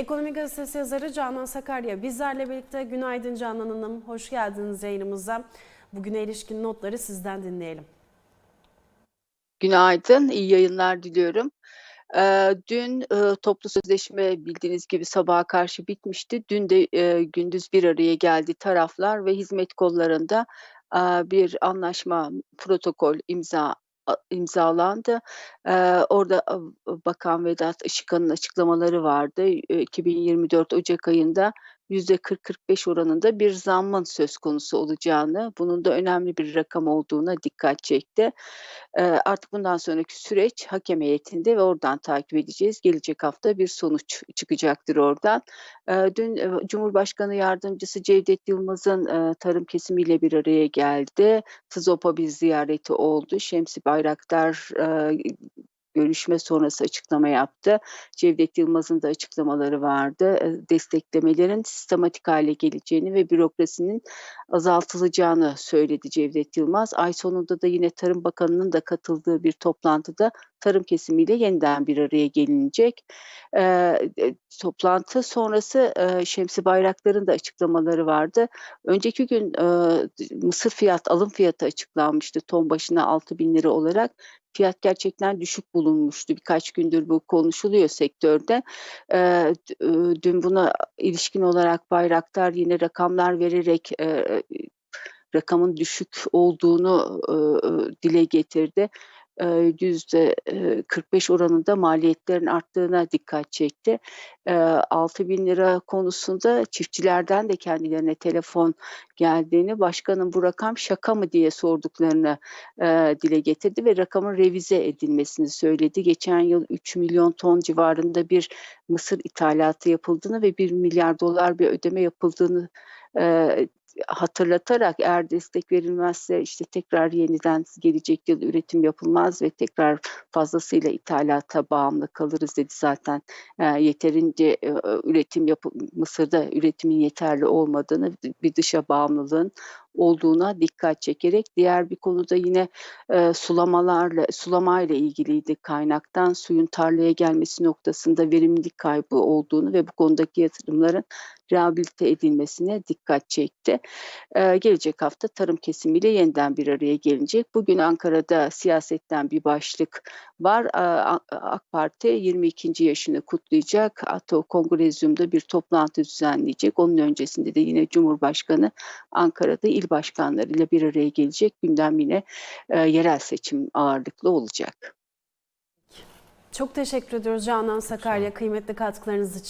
Ekonomi Gazetesi yazarı Canan Sakarya bizlerle birlikte. Günaydın Canan Hanım, hoş geldiniz yayınımıza. Bugüne ilişkin notları sizden dinleyelim. Günaydın, iyi yayınlar diliyorum. Eee, dün, ııı, toplu sözleşme bildiğiniz gibi sabaha karşı bitmişti. Dün de, eee, gündüz bir araya geldi taraflar ve hizmet kollarında, aaa, bir anlaşma, protokol imza a imzalandı. Eee, orada Bakan Vedat Işıkhan'ın açıklamaları vardı. Eee, 2024 ocak ayında %40-45 oranında bir zammın söz konusu olacağını, bunun da önemli bir rakam olduğuna dikkat çekti. Eee, artık bundan sonraki süreç hakem heyetinde ve oradan takip edeceğiz. Gelecek hafta bir sonuç çıkacaktır oradan. Eee, dün, eee, Cumhurbaşkanı Yardımcısı Cevdet Yılmaz'ın, eee, tarım kesimiyle bir araya geldi. TİZOP'a bir ziyareti oldu. Şemsi Bayraktar, eee, görüşme sonrası açıklama yaptı. Cevdet Yılmaz'ın da açıklamaları vardı. Eee, desteklemelerin sistematik hâle geleceğini ve bürokrasinin azaltılacağını söyledi Cevdet Yılmaz. Ay sonunda da yine Tarım Bakanı'nın da katıldığı bir toplantıda tarım kesimiyle yeniden bir araya gelinecek. Eee, toplantı sonrası, eee, Şemsi Bayraktar'ın da açıklamaları vardı. Önceki gün, eee, mısır fiyat alım fiyatı açıklanmıştı ton başına ₺6.000 olarak. Fiyat gerçekten düşük bulunmuştu. Birkaç gündür bu konuşuluyor sektörde. Iıı, dün buna ilişkin olarak Bayraktar yine rakamlar vererek, eee, rakamın düşük olduğunu, ııı, dile getirdi. Eee, yüzde, eee, 45 oranında maliyetlerin arttığına dikkat çekti. Eee, £6.000 konusunda çiftçilerden de kendilerine telefon geldiğini, başkanım bu rakam şaka mı diye sorduklarını, dile getirdi ve rakamın revize edilmesini söyledi. Geçen yıl 3.000.000 ton civarında bir mısır ithalatı yapıldığını ve $1.000.000.000 bir ödeme yapıldığını, hatırlatarak eğer destek verilmezse, işte, tekrar yeniden gelecek yıl üretim yapılmaz ve tekrar fazlasıyla ithalata bağımlı kalırız dedi zaten. Eee, yeterince, eee, üretim yapı Mısır'da üretimin yeterli olmadığını, bir dışa bağımlılığın olduğuna dikkat çekerek diğer bir konu da yine, eee, sulamalarla sulamayla ilgiliydi. Kaynaktan suyun tarlaya gelmesi noktasında verimlilik kaybı olduğunu ve bu konudaki yatırımların rehabilite edilmesine dikkat çekti. Eee, gelecek hafta tarım kesimiyle yeniden bir araya gelinecek. Bugün Ankara'da siyasetten bir başlık var. A AK Parti 22. yaşını kutlayacak. Ato Kongrezyum'da bir toplantı düzenleyecek. Onun öncesinde de yine Cumhurbaşkanı Ankara'da il başkanlarıyla bir araya gelecek. Gündem yine, eee, yerel seçim ağırlıklı olacak. Çok teşekkür ediyoruz Canan Sakarya kıymetli katkılarınız için.